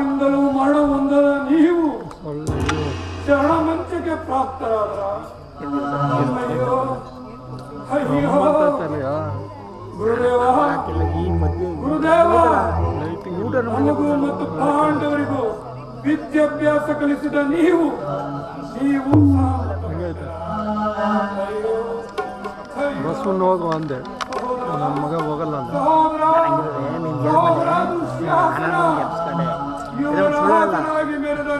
ಯಾರಿಂದಲೂ ಮರಣ ಹೊಂದದ ನೀವು. ಒಳ್ಳೆ ಶರಣ ಮಂಚಕ್ಕೆ ಪ್ರಾಪ್ತರಾದ್ರ ಅಯ್ಯೋ. ಅಯ್ಯೋ ತಲೆಯಾ ಗುರುದೇವ. ಗುರುದೇವ. ನನಗೂ ಮತ್ತು ಪಾಂಡವರಿಗೂ ವಿದ್ಯಾಭ್ಯಾಸ ಕಲಿಸಿದ ನೀವು ನೀವು ಬಸ್ಸನ್ನು ಹೋಗು ಅಂದೆ. ನನ್ನ ಮಗ ಹೋಗಲ್ಲ ಅಂದ.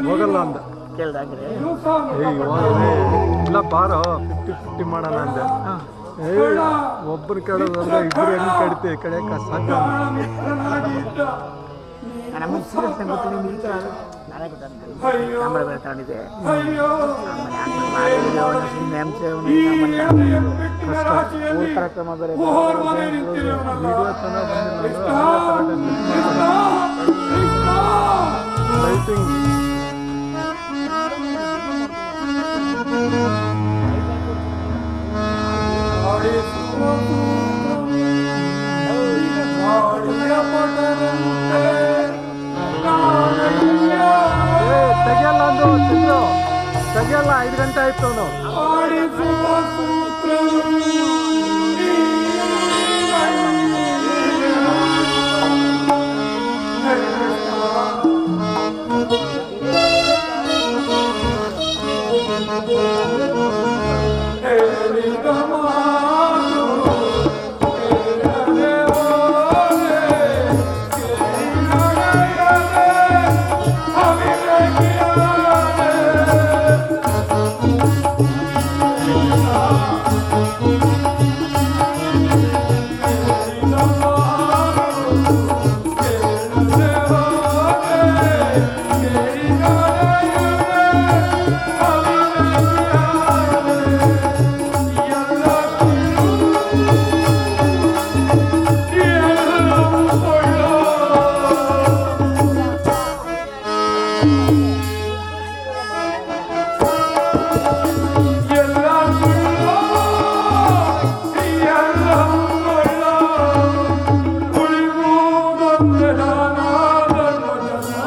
ಹೋಗಲ್ಲ ಅಂತ ಇಲ್ಲ ಬಾರೋ ಫಿಫ್ಟಿ ಫಿಫ್ಟಿ ಮಾಡೋಣ ಅಂದೆ. ಏಯ್ ಒಬ್ಬರು ಕೇಳೋದಂದ್ರೆ ಇಬ್ಬರು ಹೆಂಗ್ ಕಡಿತೀವಿ ಕಡೆ ಕಸ ಪ್ರಾಣ ಮಿತ್ರನಾಗಿ ಇದ್ದ. ನಮ್ಮ ಸೀರಿಯಸ್ ಗೊತ್ತು ನಿಮ್ಗೆ ಈ ಥರ ನಾನೇ ಗೊತ್ತಾಗ್ತದೆ. ಅಯ್ಯೋ. ಕ್ಯಾಮ್ರಾ ಬೇರೆ ಅಯ್ಯೋ. ಆಮೇಲೆ ಆಮೇಲೆ ಮಾಡಿದ್ರೆ ಅವನು ಅವನು ಈ ಆಮೇಲೆ ಎದೆಯ ಪೆಟ್ಟಿನ ರಾಶಿಯಲ್ಲಿ ಊರ್ ಕಾರ್ಯಕ್ರಮ ಬೇರೆ ವಿಡಿಯೋ ಚೆನ್ನಾಗಿ ಬಂದಿಲ್ಲ. ಕೃಷ್ಣ, ಕೃಷ್ಣ, ಕೃಷ್ಣ. ಲೈಟಿಂಗ್ ಏ ತೆಗಿಯಲ್ಲ ಅಂದು ಚಂದ್ರು ತೆಗಿಯಲ್ಲ ಐದು ಗಂಟೆ ಆಯ್ತು ಅವನು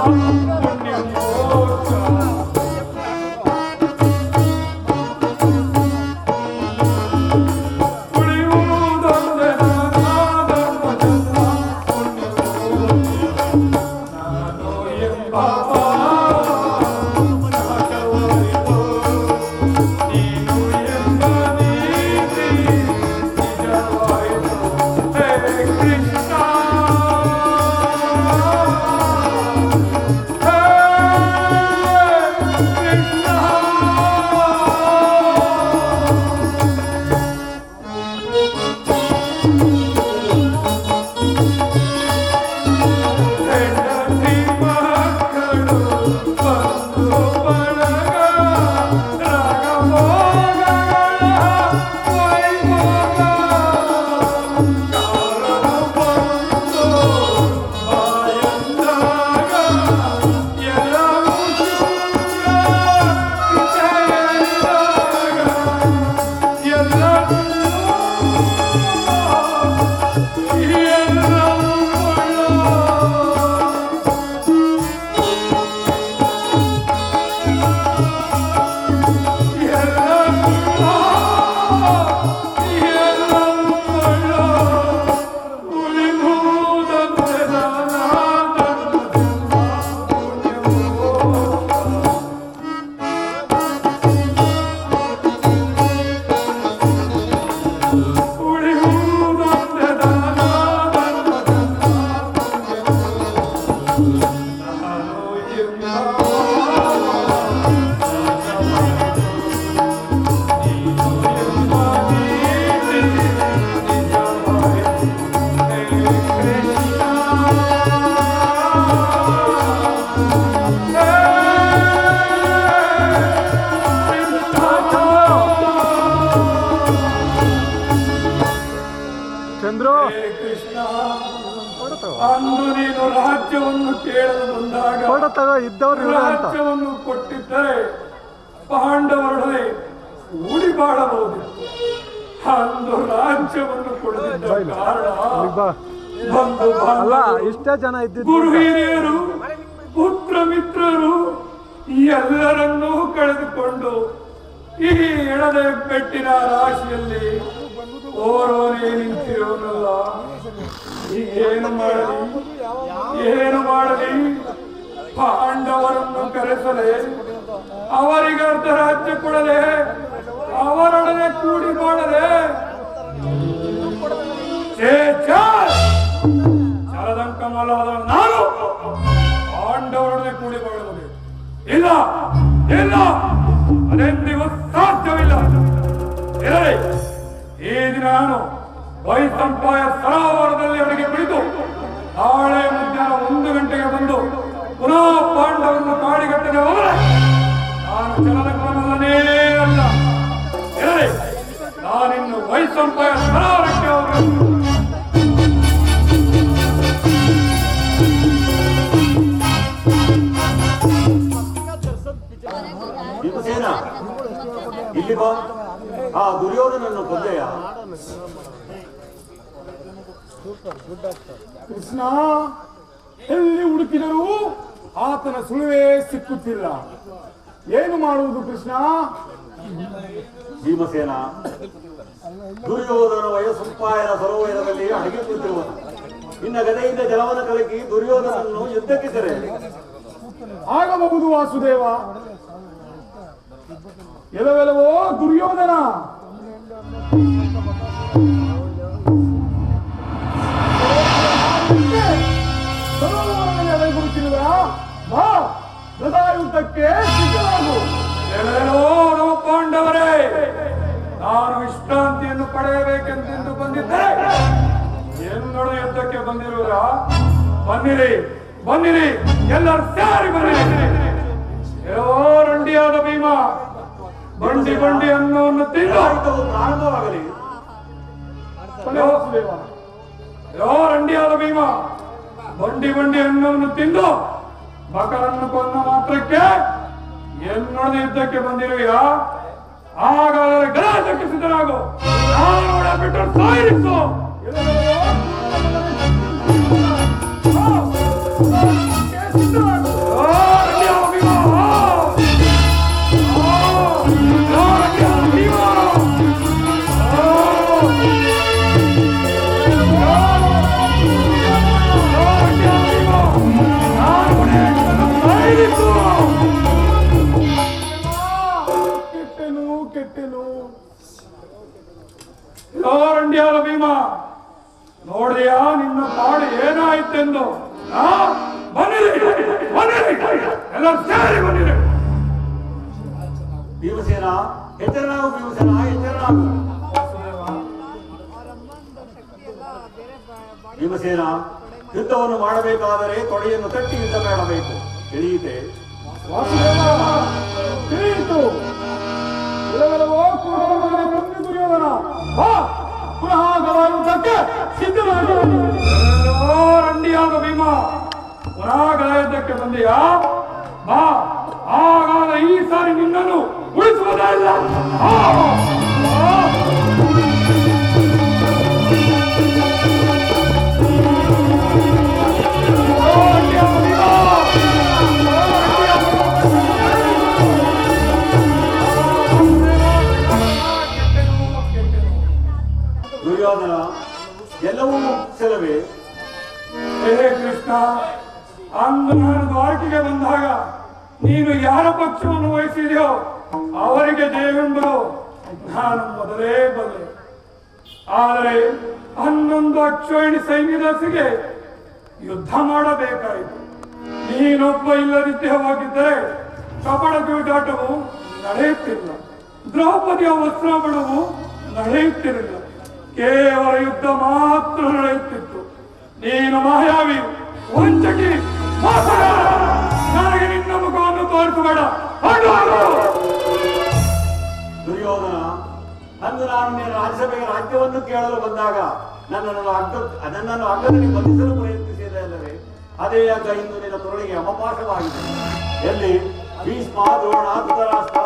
Oh. ಅಂದು ನೀನು ರಾಜ್ಯವನ್ನು ಕೇಳಲು ಬಂದಾಗ ರಾಜ್ಯವನ್ನು ಕೊಟ್ಟಿದ್ದರೆ ಪಾಂಡವರೊಡನೆ ಉಳಿ ಬಾಳಬಹುದು. ಅಂದು ರಾಜ್ಯವನ್ನು ಕೊಡದಿದ್ದ ಕಾರಣ ಇಷ್ಟೇ ಜನ ಇದ್ದ ಗುರುಹಿರಿಯರು ಪುತ್ರ ಮಿತ್ರರು ಎಲ್ಲರನ್ನೂ ಕಳೆದುಕೊಂಡು ಈ ಎಳದೆ ಪೆಟ್ಟಿನ ರಾಶಿಯಲ್ಲಿ ಓರೋನೇ ನಿಂತಿರೋನಲ್ಲ. ಏನು ಮಾಡಲಿ? ಏನು ಮಾಡಲಿ? ಪಾಂಡವರನ್ನು ಕರೆಸಲೆ? ಅವರಿಗರ್ಧ ರಾಜ್ಯ ಕೊಡಲೆ? ಅವರೊಡನೆ ಕೂಡಿ ಮಾಡಲೆ? ಛೇ! ಶರದಂಕಮಲಾದ ನಾನು ಪಾಂಡವರೊಡನೆ ಕೂಡಿ ಮಾಡಬಹುದು ಇಲ್ಲ ಇಲ್ಲ! ದಿನ ನಾನು ವೈಸಂಪಾಯ ಸರೋವರದಲ್ಲಿ ಅವರಿಗೆ ಕುಳಿತು ನಾಳೆ ಮಧ್ಯಾಹ್ನ ಒಂದು ಗಂಟೆಗೆ ಬಂದು ಪುನಃ ಪಾಂಡವನ್ನು ಕಾಡಿಗಟ್ಟದೆ ನಾನು ಚಲನಕ್ರಮಲ್ಲನೇ ಅಲ್ಲ. ನಾನಿನ್ನು ವೈಸಂಪಾಯ ಸರೋವರಕ್ಕೆ ಭೀಮಸೇನ, ಇಲ್ಲಿ ಬಾ. ಆ ದುರ್ಯೋಧನನ್ನು ಕೊಂದೆಯ. ಕೃಷ್ಣ, ಎಲ್ಲಿ ಹುಡುಕಿದರೂ ಆತನ ಸುಳಿವೇ ಸಿಕ್ಕುತ್ತಿಲ್ಲ. ಏನು ಮಾಡುವುದು ಕೃಷ್ಣ? ಭೀಮಸೇನ, ದುರ್ಯೋಧನ ವಯಸ್ಸಂಪಾಯನ ಸರೋವರದಲ್ಲಿ ಅಡಗಿ ಕುಳಿತಿರುವನು ಇನ್ನ ಗದೆಯಿಂದ ಜಲವನ ಕಲಕಿ ದುರ್ಯೋಧನನ್ನು ಯುದ್ಧಕ್ಕೆ ಆಗಬಹುದು ವಾಸುದೇವ. ಎಲವೆಲವೋ ದುರ್ಯೋಧನ. ಬಾ ಪಾಂಡವರೇ, ನಾನು ವಿಶ್ರಾಂತಿಯನ್ನು ಪಡೆಯಬೇಕೆಂದು ಬಂದಿದ್ದೆ. ಎಲ್ಲರ ಯುದ್ಧಕ್ಕೆ ಬಂದಿರುವರ ಬನ್ನಿರಿ ಬನ್ನಿರಿ, ಎಲ್ಲರೂ ಸಾರಿ ಬನ್ನಿರಿ. ರಂಡಿಯಾದ ಭೀಮ ಬಂಡಿ ಬಂಡಿ ಅನ್ನವನ್ನು ತಿಂದು ಪ್ರಾರಂಭವಾಗಲಿ. ರಂಡಿ ಭೀಮ. ಬಂಡಿ ಬಂಡಿ ಅನ್ನವನ್ನು ತಿಂದು ಮಕರನ್ನು ಕೊಂದ ಮಾತ್ರಕ್ಕೆ ಎನ್ನೊಡನೆ ಯುದ್ಧಕ್ಕೆ ಬಂದಿರುವಿಯಾ? ಹಾಗಾದರೆ ಗಲಾಟಕ್ಕೆ ಸಿದ್ಧರಾಗು. ನಾನು ಬಿಟ್ಟು ಸಾಯಿಸು ರಂಡಿಯಾದ ಭೀಮ ನೋಡಿಯಾ ನಿನ್ನ ಪಾಡು ಏನಾಯ್ತೆಂದು? ಬನ್ನಿರಿ ಬನ್ನಿರಿ ಎಲ್ಲರೂ ಸೇರಿ ಬನ್ನಿರಿ. ಭೀಮಸೇನ ಎಚ್ಚರನಾಗು ಭೀಮಸೇನ ಎಚ್ಚರನಾಗು. ಭೀಮಸೇನ ಯುದ್ಧವನ್ನು ಮಾಡಬೇಕಾದರೆ ತೊಡೆಯನ್ನು ತಟ್ಟಿ ಯುದ್ಧ ಮಾಡಬೇಕು. ತಿಳಿಯಿತೆ? ವಾಸುದೇವ ತಿಳಿಯಿತು. ಬಾ ಪುನಃ ಎಲ್ಲೋ ರಂಡಿಯಾದ ಭೀಮ ಪುನಃ ಗದಾಯುದ್ಧಕ್ಕೆ ಬಂದೆಯಾ? ಬಾ ಆಗಾಗ ಈ ಸಾರಿ ನಿನ್ನನ್ನು ಉಳಿಸುವುದೇ ದುರ್ಯೋಧನ ಎಲ್ಲವೂ ಹೇ ಕೃಷ್ಣ. ಅಂದು ನಾನು ಬಂದಾಗ ನೀನು ಯಾರ ಪಕ್ಷವನ್ನು ವಹಿಸಿದೆಯೋ ಅವರಿಗೆ ದೇವೆಂಬರು ನಾನು ಮೊದಲೇ ಬಲ್ಲೆ ಆದರೆ ಹನ್ನೊಂದು ಅಕ್ಷೋಹಿಣಿ ಸೈನ್ಯದಸಿಗೆ ಯುದ್ಧ ಮಾಡಬೇಕಾಯಿತು. ನೀನೊಬ್ಬ ಇಲ್ಲದಿದ್ದೇ ಹೋಗಿದ್ದರೆ ಕಪಡ ಜೂಜಾಟವು ನಡೆಯುತ್ತಿಲ್ಲ. ದ್ರೌಪದಿಯ ವಸ್ತ್ರಾಪಣವು ನಡೆಯುತ್ತಿರಲಿಲ್ಲ. ಕೇವಲ ಯುದ್ಧ ಮಾತ್ರ ನಡೆಯುತ್ತಿತ್ತು. ನೀನು ಮಾಯಾವಿ, ವಂಚಕಿ. ನನಗೆ ನಿನ್ನ ಮುಖವನ್ನು ತೋರಿಸಬೇಡ. ದುರ್ಯೋಧನ, ಅಂದು ನಾನು ನಿನ್ನ ರಾಜ್ಯಸಭೆಗೆ ರಾಜ್ಯವನ್ನು ಕೇಳಲು ಬಂದಾಗ ನನ್ನನ್ನು ಅಗ್ಗ, ನನ್ನನ್ನು ಅಗ್ಗದಲ್ಲಿ ಬಂಧಿಸಲು ಪ್ರಯತ್ನಿಸಿದೆ ಅಲ್ಲವೇ? ಅದೇ ಅಗ್ಗ ಇಂದು ನಿನ್ನ ತೊರಳಿಗೆ ಅವಕಾಶವಾಗಿದೆ ಎಲ್ಲಿ? ಭೀಷ್ಮ, ದ್ರೋಣ, ಧೃತರಾಷ್ಟ್ರ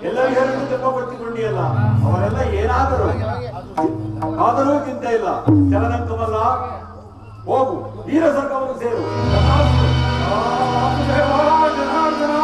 ಎಲ್ಲರಿಗೂ ತುಂಬ ಕೊಟ್ಟಿಕೊಂಡಿಯಲ್ಲ ಅವರೆಲ್ಲ ಏನಾದರೂ. ಆದರೂ ಚಿಂತೆ ಇಲ್ಲ. ಚಲನಕ್ಕವಲ್ಲ. ಹೋಗು. ವೀರ ಸರ್ಕಾರ ಸೇರು ಜನಾರ್ದನ.